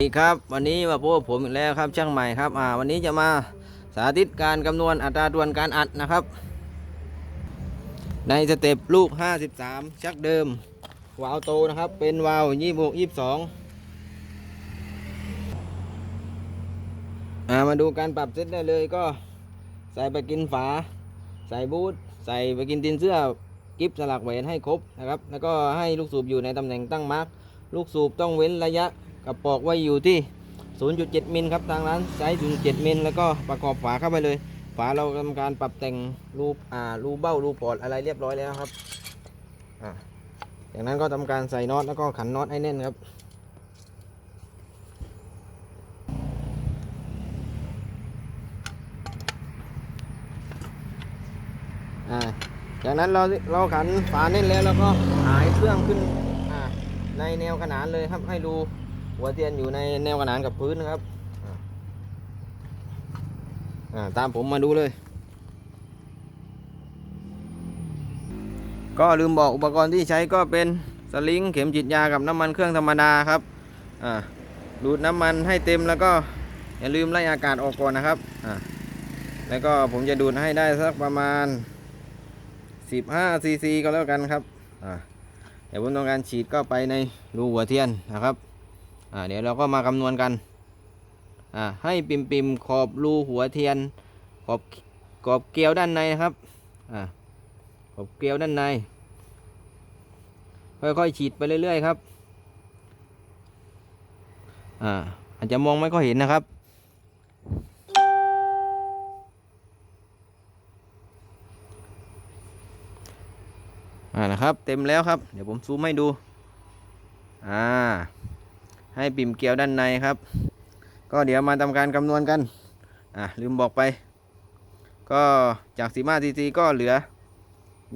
สวัสดีครับวันนี้มาพบผมอีกแล้วครับช่างใหม่ครับอ่าวันนี้จะมาสาธิตการคำนวณอัตราดวนการอัดนะครับ ในสเต็ปลูก 53 ชักเดิม วาล์วโตนะครับ เป็นวาล์ว26 22อ่ามาดูการปรับเซตได้เลยก็ใส่ไปกินฝา ใส่บูทใส่ไปกินตินเสื้อกิฟสลักแหวนให้ครบนะครับ แล้วก็ให้ลูกสูบอยู่ในตำแหน่งตั้งมาร์กลูกสูบต้องเว้นระยะ กระปอกไว้อยู่ที่ 0.7 มิลครับทางร้านใช้ 0.7 มิลแล้วก็ประกอบฝาเข้าไปเลย ฝาเราทำการปรับแต่งรูปอ่ารูเบ้ารูปอดอะไรเรียบร้อยแล้วครับอ่าจากนั้นก็ทำการใส่น็อตแล้วก็ขันน็อตให้แน่นครับอ่าจากนั้นเราเราขันฝาแน่นแล้วแล้วก็หายเครื่องขึ้นในแนวขนานเลยครับให้ดู หัวเทียนอยู่ในแนวขนานกับพื้นนะครับตามผมมาดูเลย ก็ลืมบอกอุปกรณ์ที่ใช้ก็เป็นสลิงเข็มฉีดยากับน้ำมันเครื่องธรรมดาครับดูดน้ำมันให้เต็มแล้วก็อย่าลืมไล่อากาศออกก่อนนะครับ แล้วก็ผมจะดูดให้ได้สักประมาณ 15ซีซีก็แล้วกันครับเดี๋ยวผมต้องการฉีดก็ไปในรูหัวเทียนนะครับ อ่าเดี๋ยวเราก็มาคำนวณกันอ่าให้ปิมปิมๆขอบรูหัวเทียน ขอบขอบเกลียวด้านในนะครับอ่าขอบเกลียวด้านใน ค่อยๆฉีดไปเรื่อยๆครับอ่าอาจจะมองไม่ค่อยเห็นนะครับอ่านะครับ เต็มแล้วครับ เดี๋ยวผมซูมให้ดู อ่า ให้ปิ่มเกลียวด้านในครับ ก็เดี๋ยวมาทำการคำนวณกัน อ่าลืมบอกไป ก็จาก15ซีซีก็เหลือ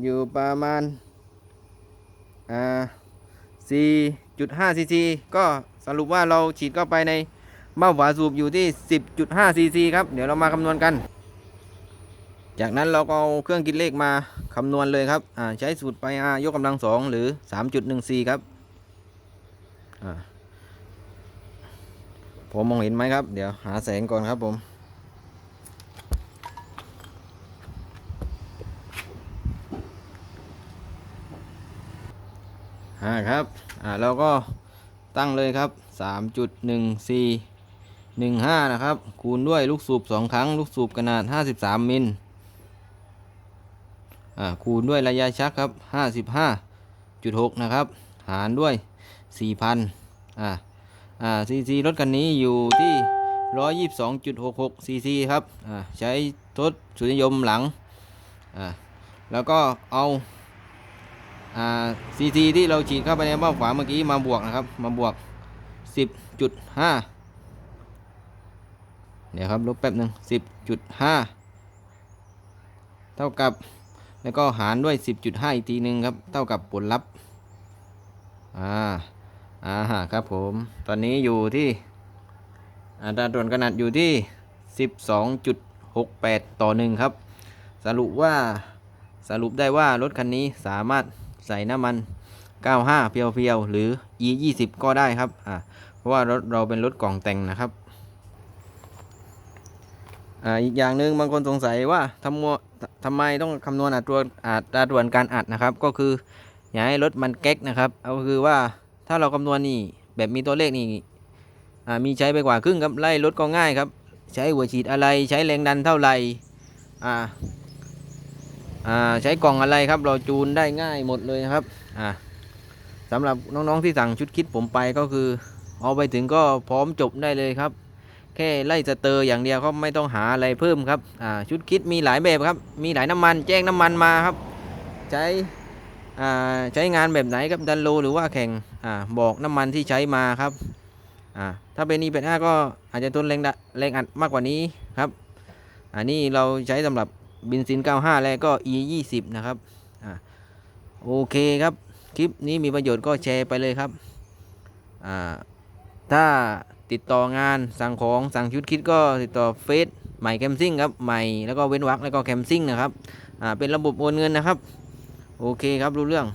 อยู่ประมาณอ่า4.5ซีซีก็สรุปว่าเราฉีดเข้าไปในเบ้าฝาสูบอยู่ที่ 10.5ซีซีครับ เดี๋ยวเรามาคำนวณกัน จากนั้นเราก็เอาเครื่องคิดเลขมาคำนวณเลยครับอ่าใช้สูตรไปอายกกำลังสองหรือ 3.14 ครับอ่า ผมมองเห็นไหมครับ เดี๋ยวหาแสงก่อนครับผมอ่าครับ อ่าเราก็ตั้งเลยครับ 3.14 15 นะครับ คูณด้วยลูกสูบ 2 ครั้ง ลูกสูบขนาด 53 มิล อ่า คูณด้วยระยะชักครับ 55.6 นะครับ หารด้วย 4,000 อ่า อ่าซีซีรถคันนี้อยู่ที่122.66ซีซีครับอ่าใช้ทดสุนิยมหลังอ่าแล้วก็เอาอ่าซีซีที่เราฉีดเข้าไปในเบ้าขวาเมื่อกี้มาบวกนะครับ มาบวก10.5เดี๋ยวครับลบแป๊บหนึ่ง10.5เท่ากับแล้วก็หารด้วย 10.5 อีกทีหนึ่งครับ เท่ากับผลลัพธ์อ่า อ่าฮะครับผม ตอนนี้อยู่ที่อัตราส่วนขนาดอยู่ที่ 12.68 ต่อหนึ่งครับ สรุปว่าสรุปได้ว่ารถคันนี้สามารถใส่น้ำมัน 95 เพียวๆ หรือ E 20 ก็ได้ครับอ่าเพราะว่ารถเราเป็นรถกล่องแต่งนะครับอ่าอีกอย่างหนึ่งบางคนสงสัยว่าทำมัวทำไมต้องคำนวณอัตราอัตราด่วนการอัดนะครับ ก็คืออย่าให้รถมันแก๊กนะครับเอาคือว่า ถ้าเราคำนวณนี่แบบมีตัวเลขนี่มีใช้ไปกว่าครึ่งครับไล่รถก็ง่ายครับ ใช้หัวฉีดอะไรใช้แรงดันเท่าไหร่อ่าอ่าใช้กล่องอะไรครับ เราจูนได้ง่ายหมดเลยนะครับอ่าสำหรับน้องๆที่สั่งชุดคิดผมไปก็คือ เอาไปถึงก็พร้อมจบได้เลยครับ แค่ไล่สเตอร์อย่างเดียวก็ไม่ต้องหาอะไรเพิ่มครับอ่าชุดคิดมีหลายแบบครับ มีหลายน้ำมันแจ้งน้ำมันมาครับ ใช้ ใช้งานแบบไหนครับดันโลหรือว่าแข่งอบอกน้ำมันที่ใช้มาครับอ่าถ้าเป็น e 8 5ก็อาจจะทนแรงดะแรงอัดมากกว่านี้ครับ อันนี้เราใช้สำหรับบินซิน 95 แล้วก็ e 20นะครับอโอเคครับ คลิปนี้มีประโยชน์ก็แชร์ไปเลยครับถ้าติดต่องานสั่งของสั่งชุดคิดก็ติดต่อเฟซใหม่แคมซิ่งครับใหม่แล้วก็เว้นวรรคแล้วก็แคมซิ่งนะครับเป็นระบบโอนเงินนะครับ โอเคครับรู้เรื่อง